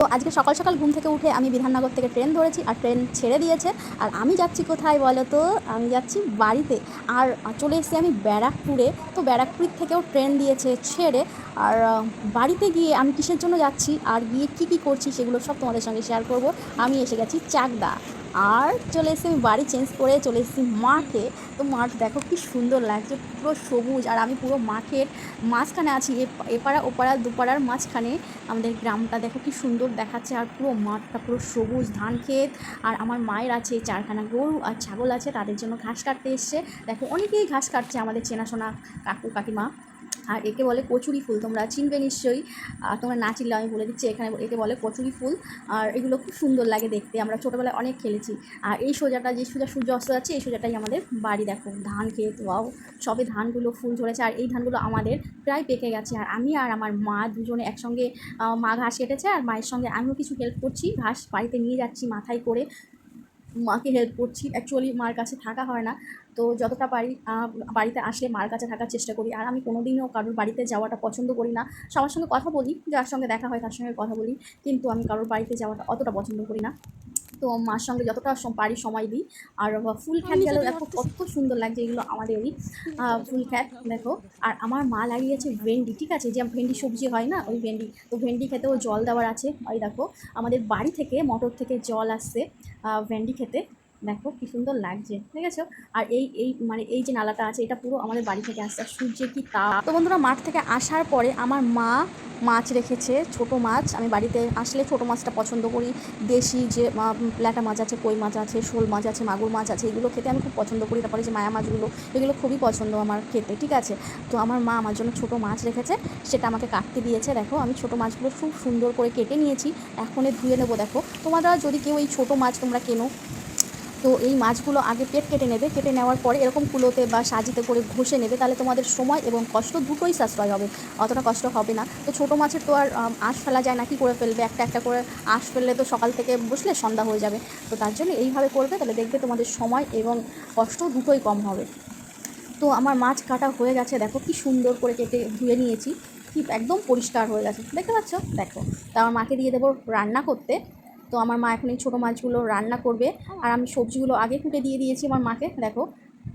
তো আজকে সকাল সকাল ঘুম থেকে উঠে আমি বিধাননগর থেকে ট্রেন ধরেছি আর ট্রেন ছেড়ে দিয়েছে। আর আমি যাচ্ছি কোথায় বলো তো? আমি যাচ্ছি বাড়িতে। আর চলে এসেছি আমি ব্যারাকপুরে। তো ব্যারাকপুর থেকেও ট্রেন দিয়েছে ছেড়ে। আর বাড়িতে গিয়ে আমি কিসের জন্য যাচ্ছি? আর গিয়ে কী কী করছি? সেগুলো সব তোমাদের সঙ্গে শেয়ার করব। আমি এসে গেছি চাকদা। আর চলে এসেছি, আমি বাড়ি চেঞ্জ করে চলে এসেছি মাঠে। তো মাঠ দেখো কি সুন্দর লাগছে, পুরো সবুজ। আর আমি পুরো মাঠের মাঝখানে আছি এপাড়া ওপাড়া দুপাড়ার মাঝখানে। আমাদের গ্রামটা দেখো কি সুন্দর দেখাচ্ছে, আর পুরো মাঠটা পুরো সবুজ ধান ক্ষেত। আর আমার মায়ের আছে চারখানা গরু আর ছাগল আছে, তাদের জন্য ঘাস কাটতে এসছে। দেখো অনেকেই ঘাস কাটছে আমাদের চেনাশোনা কাকু কাকিমা। আর একে বলে কচুরি ফুল, তোমরা চিনবে নিশ্চয়ই। আর তোমরা না চিনলে আমি বলে দিচ্ছি, এখানে একে বলে কচুরি ফুল। আর এগুলো খুব সুন্দর লাগে দেখতে, আমরা ছোটোবেলায় অনেক খেলেছি। আর এই সোজাটা, যে সোজা সূর্য অস্ত যাচ্ছে, এই সোজাটাই আমাদের বাড়ি দেখো, ধান ক্ষেত, ওয়াও, সবে ধানগুলো ফুল ধরেছে। আর এই ধানগুলো আমাদের প্রায় পেকে গেছে। আর আমি আর আমার মা দুজনে একসঙ্গে মা ঘাস কেটেছে, আর মায়ের সঙ্গে আমিও কিছু হেল্প করছি, ঘাস বাড়িতে নিয়ে যাচ্ছি মাথায় করে। মাকে হেল্প করছি। অ্যাকচুয়ালি মার কাছে থাকা হয় না। তো যতটা পারি বাড়িতে আসলে মার কাছে থাকার চেষ্টা করি। আর আমি কোনোদিনও কারোর বাড়িতে যাওয়াটা পছন্দ করি না। সবার সঙ্গে কথা বলি, যার সঙ্গে দেখা হয় তার সঙ্গে কথা বলি। কিন্তু আমি কারোর বাড়িতে যাওয়াটা অতটা পছন্দ করি না। তো মার সঙ্গে যতটা পারি সময় দিই। আর ফুল খ্যাত গেলে দেখো কত সুন্দর লাগছে এগুলো আমাদেরই। ফুল খ্যাত দেখো। আর আমার মা লাগিয়েছে ভেন্ডি ঠিক আছে? যে ভেন্ডি সবজি হয় না ওই ভেন্ডি। তো ভেন্ডি খেতেও জল দেওয়ার আছে ওই দেখো। আমাদের বাড়ি থেকে মোটর থেকে জল আসছে ভেন্ডি খেতে। দেখো কি সুন্দর লাগছে, ঠিক আছে? আর এই এই মানে এই যে নালাটা আছে, এটা পুরো আমাদের বাড়ি থেকে আসছে, আর সূর্যের কি তাপ। তো বন্ধুরা, মাঠ থেকে আসার পরে আমার মা মাছ রেখেছে, ছোট মাছ। আমি বাড়িতে আসলে ছোট মাছটা পছন্দ করি। দেশি যে মা- ল্যাটা মাছ আছে, কই মাছ আছে, শোল মাছ আছে, মাগুর মাছ আছে, এগুলো খেতে আমি খুব পছন্দ করি। তারপরে যে মায়া মাছগুলো, এগুলো খুবই পছন্দ আমার খেতে, ঠিক আছে? তো আমার মা আমার জন্য ছোট মাছ রেখেছে, সেটা আমাকে কাটতে দিয়েছে। দেখো, আমি ছোট মাছগুলো খুব সুন্দর করে কেটে নিয়েছি এখন এ ধুয়ে নেব, দেখো। তোমরা যদি কেউ এই ছোট মাছ তোমরা কেনো তো এই মাছগুলো আগে পেট কেটে নেবে, কেটে নেওয়ার পরে এরকম কুলোতে বা সাজিতে করে ঘষে নেবে, তাহলে তোমাদের সময় এবং কষ্ট দুটোই সাশ্রয় হবে, অতটা কষ্ট হবে না। তো ছোটো মাছের তো আর আঁশ ফেলা যায় না, কি করে ফেলবে? একটা একটা করে আঁশ ফেললে তো সকাল থেকে বসলে সন্ধ্যা হয়ে যাবে। তো তার জন্য এইভাবে করবে, তাহলে দেখবে তোমাদের সময় এবং কষ্ট দুটোই কম হবে। তো আমার মাছ কাটা হয়ে গেছে, দেখো কি সুন্দর করে কেটে ধুয়ে নিয়েছি, কি একদম পরিষ্কার হয়ে গেছে। দেখতে পাচ্ছ? দেখো, তা আমার মাকে দিয়ে দেবো রান্না করতে। তো আমার মা এখন এই ছোটো মাছগুলো রান্না করবে। আর আমি সবজিগুলো আগে কুটে দিয়ে দিয়েছি আমার মাকে, দেখো।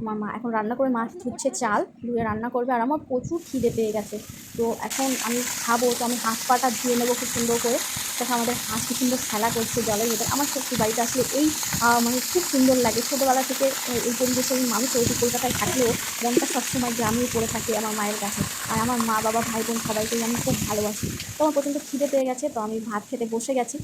আমার মা এখন রান্না করে মাছ ধুচ্ছে চাল, ধুয়ে রান্না করবে। আর আমার প্রচুর খিদে পেয়ে গেছে। তো এখন আমি খাব, তো আমি হাঁস পাটা ধুয়ে নেব খুব সুন্দর করে। দেখো আমাদের হাঁস কি সুন্দর খেলা করছে জলের ভেতরে। আমার সত্যি বাড়িতে আসলে এই মানে খুব সুন্দর লাগে। ছোটোবেলা থেকে এই পরিবেশে আমি মানুষ হয়েছি, কলকাতায় থাকলেও মনটা সবসময় গ্রামেই পড়ে থাকে আমার মায়ের কাছে। আর আমার মা, বাবা, ভাই, বোন সবাইকেই আমি খুব ভালোবাসি। তো আমার প্রচণ্ড খিদে পেয়ে গেছে, তো আমি ভাত খেতে বসে গেছি।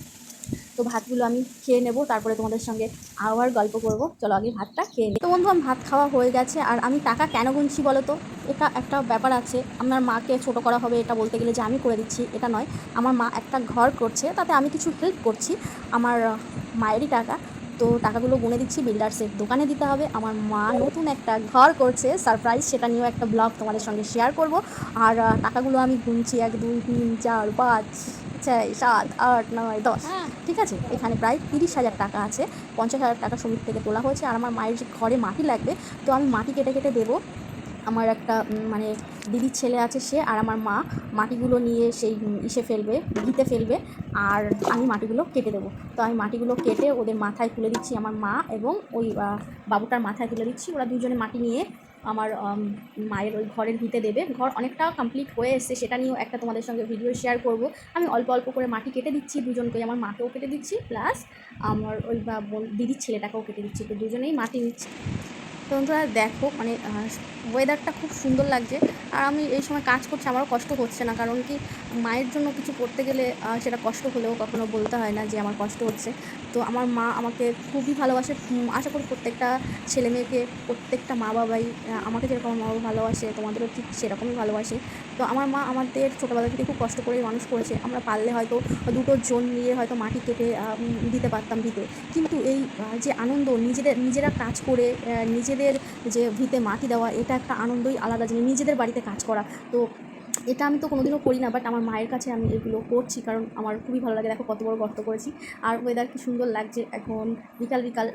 তো ভাতগুলো আমি খেয়ে নেব, তারপরে তোমাদের সঙ্গে আবার গল্প করব। চলো আগে ভাতটা খেয়ে নিই। তো বন্ধু, আমার ভাত খাওয়া হয়ে গেছে, আর আমি টাকা কেন গুনছি বলো তো? এটা একটা ব্যাপার আছে। আমার মাকে ছোট করা হবে এটা বলতে গেলে যে আমি করে দিচ্ছি, এটা নয়। আমার মা একটা ঘর করছে, তাতে আমি কিছু হেল্প করছি। আমার মায়েরই টাকা, তো টাকাগুলো গুনে দিচ্ছি বিল্ডার্সের দোকানে দিতে হবে। আমার মা নতুন একটা ঘর করছে সারপ্রাইজ সেটা নিয়েও একটা ব্লগ তোমাদের সঙ্গে শেয়ার করব। আর টাকাগুলো আমি গুনছি, এক, দুই, তিন, চার, পাঁচ ছয় সাত আট নয় দশ। ঠিক আছে? এখানে প্রায় তিরিশ হাজার টাকা আছে। পঞ্চাশ হাজার টাকা শ্রমিক থেকে তোলা হয়েছে। আর আমার মায়ের যে ঘরে মাটি লাগবে তো আমি মাটি কেটে কেটে দেবো। আমার একটা মানে দিদির ছেলে আছে সে আর আমার মা মাটিগুলো নিয়ে সেই ইসে ফেলবে ভিতে ফেলবে আর আমি মাটিগুলো কেটে দেবো। তো আমি মাটিগুলো কেটে ওদের মাথায় তুলে দিচ্ছি আমার মা এবং ওই বাবুটার মাথায় তুলে দিচ্ছি। ওরা দুজনে মাটি নিয়ে আমার মায়ের ওই ঘরের ভিতে দেবে। ঘর অনেকটা কমপ্লিট হয়ে এসছে, সেটা নিয়েও একটা তোমাদের সঙ্গে ভিডিও শেয়ার করব। আমি অল্প অল্প করে মাটি কেটে দিচ্ছি দুজনকে আমার মাকেও কেটে দিচ্ছি প্লাস আমার ওই বা দিদির ছেলেটাকেও কেটে দিচ্ছি, তো দুজনেই মাটি নিচ্ছি। বন্ধুরা, দেখো মানে ওয়েদারটা খুব সুন্দর লাগছে। আর আমি এই সময় কাজ করছি, আমারও কষ্ট হচ্ছে না। কারণ কি, মায়ের জন্য কিছু করতে গেলে সেটা কষ্ট হলেও কখনো বলতে হয় না যে আমার কষ্ট হচ্ছে। তো আমার মা আমাকে খুবই ভালোবাসে। আশা করি প্রত্যেকটা ছেলে মেয়েকে প্রত্যেকটা মা বাবাই আমাকে যেরকম মা বাবা ভালোবাসে, তোমাদেরও ঠিক সেরকমই ভালোবাসে। তো আমার মা আমাদের ছোটোবেলা থেকে খুব কষ্ট করে মানুষ করেছে। আমরা পারলে হয়তো দুটো জোন নিয়ে হয়তো মাটি কেটে দিতে পারতাম ভিতে কিন্তু এই যে আনন্দ, নিজেদের, নিজেরা কাজ করে নিজেদের যে ভিতে মাটি দেওয়া, এটা একটা আনন্দই আলাদা জিনিস। নিজেদের বাড়িতে কাজ করা। তো এটা আমি তো কোনোদিনও করি না বাট আমার মায়ের কাছে আমি এগুলো করছি, কারণ আমার খুবই ভালো লাগে। দেখো কত বড় গর্ত করেছি। আর ওয়েদার কি সুন্দর লাগছে। এখন বিকাল বিকাল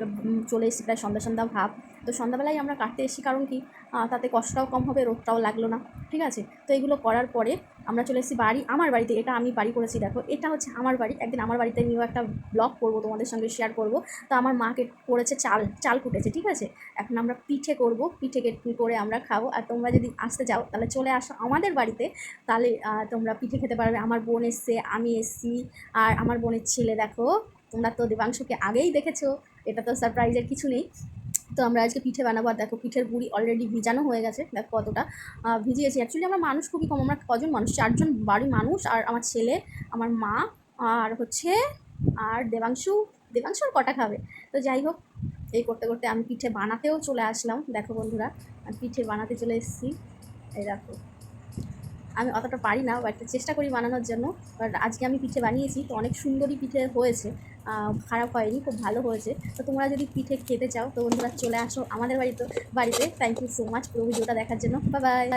চলে এসেছি প্রায় সন্ধ্যা সন্ধ্যা ভাব। তো সন্ধ্যাবেলায় আমরা কাটতে এসেছি, কারণ কি তাতে কষ্টটাও কম হবে, রোদটাও লাগল না। ঠিক আছে? তো এগুলো করার পরে আমরা চলে এসেছি বাড়ি, আমার বাড়িতে, এটা আমি বাড়ি করেছি, দেখো, এটা হচ্ছে আমার বাড়ি, একদিন আমার বাড়িতে নিয়েও একটা ব্লগ করব, তোমাদের সঙ্গে শেয়ার করব, তো আমার মাকে করেছে চাল চাল কুটেছে ঠিক আছে? এখন আমরা পিঠে করব, পিঠে করে আমরা খাব, আর তোমরা যদি আসতে যাও তাহলে চলে আসো আমাদের বাড়িতে, তাহলে তোমরা পিঠে খেতে পারবে, আমার বোন এসছে, আমি এসছি, আর আমার বোনের ছেলে, দেখো, তোমরা তো দেবাংশুকে আগেই দেখেছ, এটা তো সারপ্রাইজের কিছু নেই তো আমরা আজকে পিঠে বানাবো। আর দেখো, পিঠের গুড়ি অলরেডি ভিজানো হয়ে গেছে। দেখো কতটা ভিজিয়েছি। অ্যাকচুয়ালি আমরা মানুষ খুবই কম। আমরা কজন মানুষ? চারজন বাড়ির মানুষ। আর আমার ছেলে, আমার মা, আর হচ্ছে, আর দেবাংশু। দেবাংশু আর কটা খাবে? তো যাই হোক, এই করতে করতে আমি পিঠে বানাতেও চলে আসলাম। দেখো বন্ধুরা, আমি পিঠে বানাতে চলে এসেছি। এই দেখো। আমি অতটা পারি না বাট চেষ্টা করি বানানোর জন্য। বাট আজকে আমি পিঠে বানিয়েছি, তো অনেক সুন্দরই পিঠে হয়েছে। খারাপ হয়নি, খুব ভালো হয়েছে। তো তোমরা যদি পিঠে খেতে চাও, তো বন্ধুরা চলে আসো আমাদের বাড়িতে বাড়িতে। থ্যাংক ইউ সো মাচ পুরো ভিডিওটা দেখার জন্য। বা বাই